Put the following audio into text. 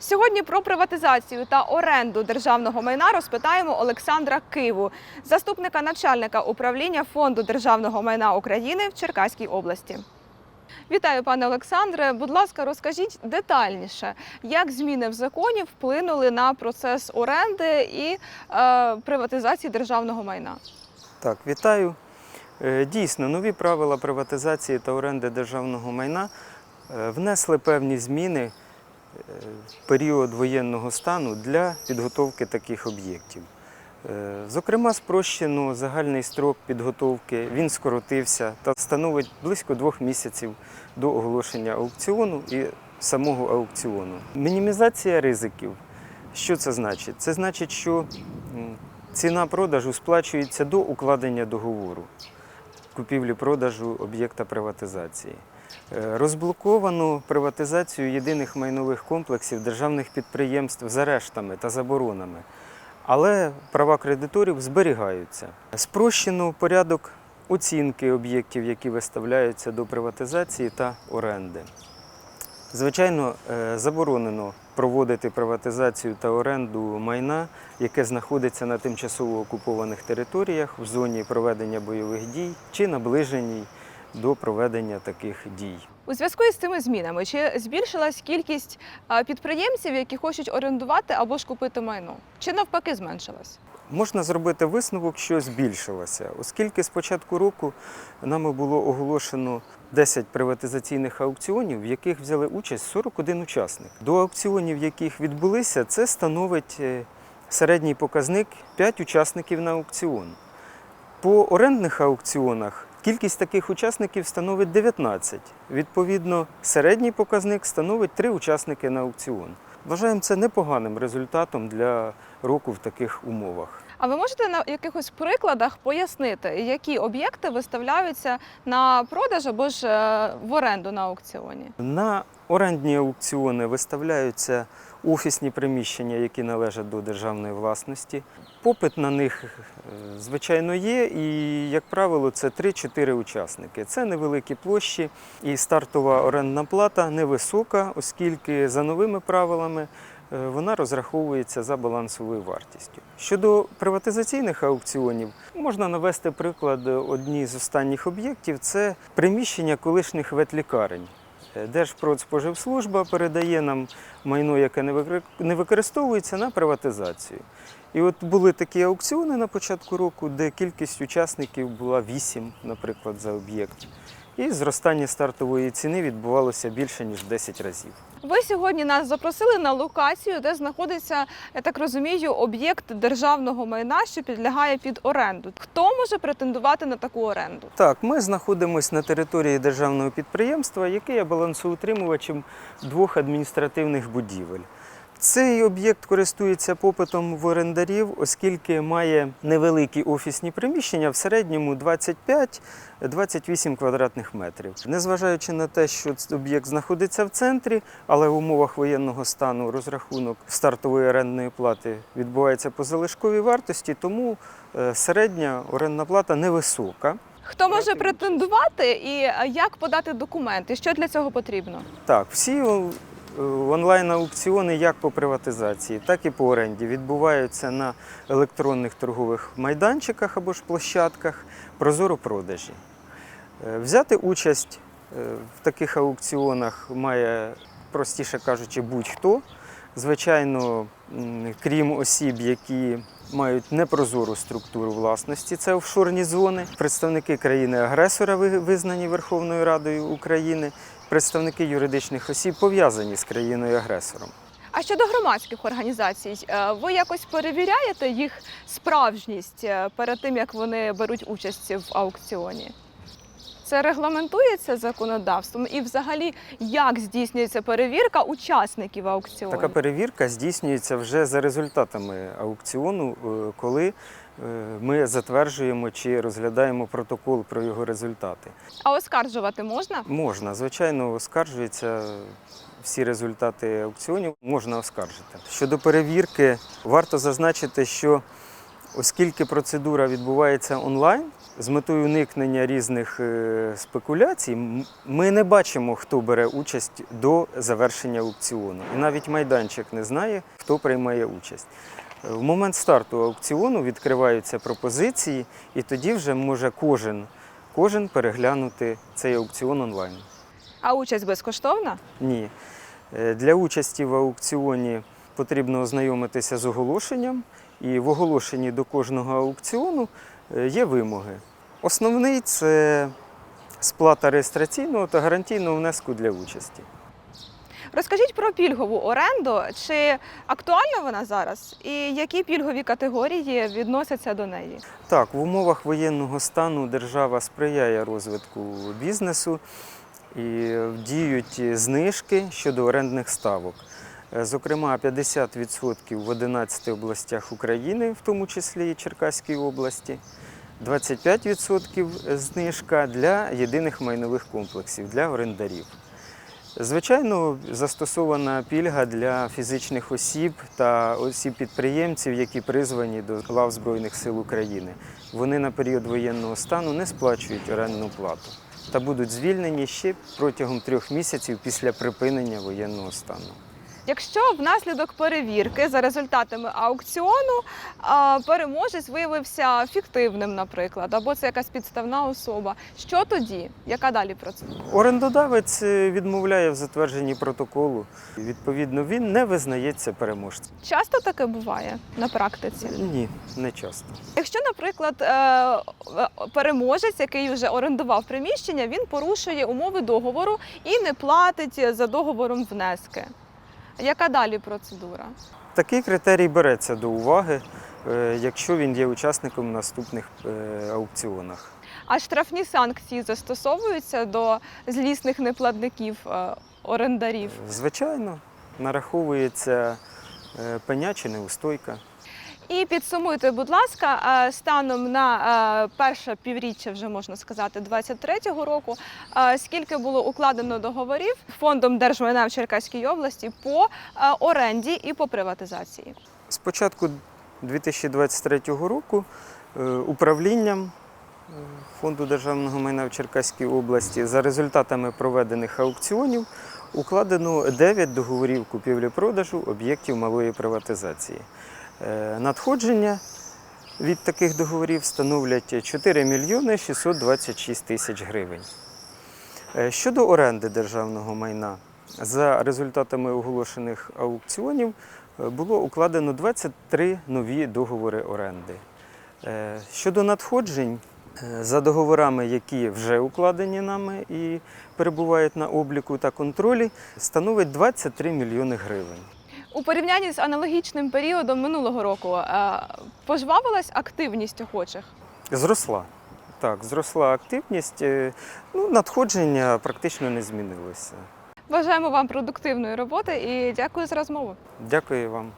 Сьогодні про приватизацію та оренду державного майна розпитаємо Олександра Киву, заступника начальника управління фонду державного майна України в Черкаській області. Вітаю, пане Олександре. Будь ласка, розкажіть детальніше, як зміни в законі вплинули на процес оренди і е, приватизації державного майна. Так, вітаю. Е, Дійсно, нові правила приватизації та оренди державного майна е, внесли певні зміни період воєнного стану для підготовки таких об'єктів. Е, Зокрема, спрощено загальний строк підготовки, він скоротився та становить близько двох місяців до оголошення аукціону і самого аукціону. Мінімізація ризиків. Що це значить? Це значить, що ціна продажу сплачується до укладення договору купівлі-продажу об'єкта приватизації. Е, Розблоковано приватизацію єдиних майнових комплексів державних підприємств з арештами та заборонами, але права кредиторів зберігаються. Спрощено порядок оцінки об'єктів, які виставляються до приватизації та оренди. Звичайно, е, заборонено проводити приватизацію та оренду майна, яке знаходиться на тимчасово окупованих територіях в зоні проведення бойових дій чи наближеній до проведення таких дій. У зв'язку із цими змінами чи збільшилась кількість підприємців, які хочуть орендувати або ж купити майно, чи навпаки зменшилась? Можна зробити висновок, що збільшилося, оскільки з початку року нами було оголошено 10 приватизаційних аукціонів, в яких взяли участь 41 учасник. До аукціонів, яких відбулися, це становить е, середній показник 5 учасників на аукціон. По орендних аукціонах кількість таких учасників становить 19. Відповідно, середній показник становить 3 учасники на аукціон. Вважаємо це непоганим результатом для року в таких умовах. А ви можете на якихось прикладах пояснити, які об'єкти виставляються на продаж або ж е, в оренду на аукціоні? На орендні аукціони виставляються офісні приміщення, які належать до державної власності. Попит на них, е, звичайно, є, і, як правило, це 3-4 учасники. Це невеликі площі, і стартова орендна плата невисока, оскільки за новими правилами е, вона розраховується за балансовою вартістю. Щодо приватизаційних аукціонів, можна навести приклад одні з останніх об'єктів це приміщення колишніх ветлікарень. Е, Держпродспоживслужба передає нам майно, яке не використовується, на приватизацію. І от були такі аукціони на початку року, де кількість учасників була 8, наприклад, за об'єкт. І зростання стартової ціни відбувалося більше ніж 10 разів. Ви сьогодні нас запросили на локацію, де знаходиться, я так розумію, об'єкт державного майна, що підлягає під оренду. Хто може претендувати на таку оренду? Так, ми знаходимося на території державного підприємства, яке є балансоутримувачем двох адміністративних будівель. Цей об'єкт користується попитом в орендарів, оскільки має невеликі офісні приміщення в середньому 25-28 квадратних метрів. Незважаючи на те, що цей об'єкт знаходиться в центрі, але в умовах воєнного стану розрахунок стартової орендної плати відбувається по залишковій вартості, тому е, середня орендна плата невисока. Хто може претендувати і е, як подати документи? Що для цього потрібно? Так, всі онлайн-аукціони як по приватизації, так і по оренді відбуваються на електронних торгових майданчиках або ж площадках Прозоро продажі. Е, Взяти участь е, в таких аукціонах має, простіше кажучи, будь-хто. Звичайно, крім осіб, які мають непрозору структуру власності, це офшорні зони, представники країни-агресора, ви- визнані Верховною Радою України, представники юридичних осіб, пов'язані з країною-агресором. А щодо громадських організацій, е, ви якось перевіряєте їх справжність е, перед тим, як вони беруть участь в аукціоні? Це регламентується законодавством і взагалі як здійснюється перевірка учасників аукціону? Така перевірка здійснюється вже за результатами аукціону, е, коли е, ми затверджуємо чи розглядаємо протокол про його результати. А оскаржувати можна? Можна, звичайно, оскаржуються всі результати аукціонів, можна оскаржити. Щодо перевірки, варто зазначити, що Оскільки процедура відбувається онлайн, з метою уникнення різних е, спекуляцій, ми не бачимо, хто бере участь до завершення аукціону. І навіть майданчик не знає, хто приймає участь. Е, В момент старту аукціону відкриваються пропозиції, і тоді вже може кожен, кожен переглянути цей аукціон онлайн. А участь безкоштовна? Ні. Е, Для участі в аукціоні потрібно ознайомитися з оголошенням, і в оголошенні до кожного аукціону е, є вимоги. Основний це сплата реєстраційного та гарантійного внеску для участі. Розкажіть про пільгову оренду. Чи актуальна вона зараз? І які пільгові категорії відносяться до неї? Так, в умовах воєнного стану держава сприяє розвитку бізнесу і діють знижки щодо орендних ставок. Е, Зокрема, 50% в 11 областях України, в тому числі і Черкаській області, 25% знижка для єдиних майнових комплексів для орендарів. Звичайно, застосована пільга для фізичних осіб та осіб-підприємців, які призвані до лав Збройних сил України. Вони на період воєнного стану не сплачують орендну плату та будуть звільнені ще протягом трьох місяців після припинення воєнного стану. Якщо внаслідок перевірки за результатами аукціону переможець виявився фіктивним, наприклад, або це якась підставна особа, що тоді? Яка далі процедура? Орендодавець е, відмовляє в затвердженні протоколу. Відповідно, він не визнається переможцем. Часто таке буває на практиці? Ні, не часто. Якщо, наприклад, е, переможець, який вже орендував приміщення, він порушує умови договору і не платить за договором внески. Яка далі процедура? Такий критерій береться до уваги, е, якщо він є учасником в наступних е, аукціонах. А штрафні санкції застосовуються до злісних неплатників е, орендарів? Звичайно, нараховується пеня чи неустойка. І підсумуйте, будь ласка, станом на перше півріччя, вже можна сказати, 23-го року, скільки було укладено договорів фондом держмайна в Черкаській області по оренді і по приватизації? З початку 2023 року е, управлінням е, Фонду державного майна в Черкаській області за результатами проведених аукціонів укладено 9 договорів купівлі-продажу об'єктів малої приватизації. Е, Надходження від таких договорів становлять 4 мільйони 626 тисяч гривень. Е, Щодо оренди державного майна, за результатами оголошених аукціонів е, було укладено 23 нові договори оренди. Щодо надходжень, за договорами, які вже укладені нами і перебувають на обліку та контролі, становить 23 мільйони гривень. У порівнянні з аналогічним періодом минулого року е, пожвавилась активність охочих? Зросла. Так, зросла активність. е, Ну, надходження практично не змінилося. Бажаємо вам продуктивної роботи і дякую за розмову. Дякую вам.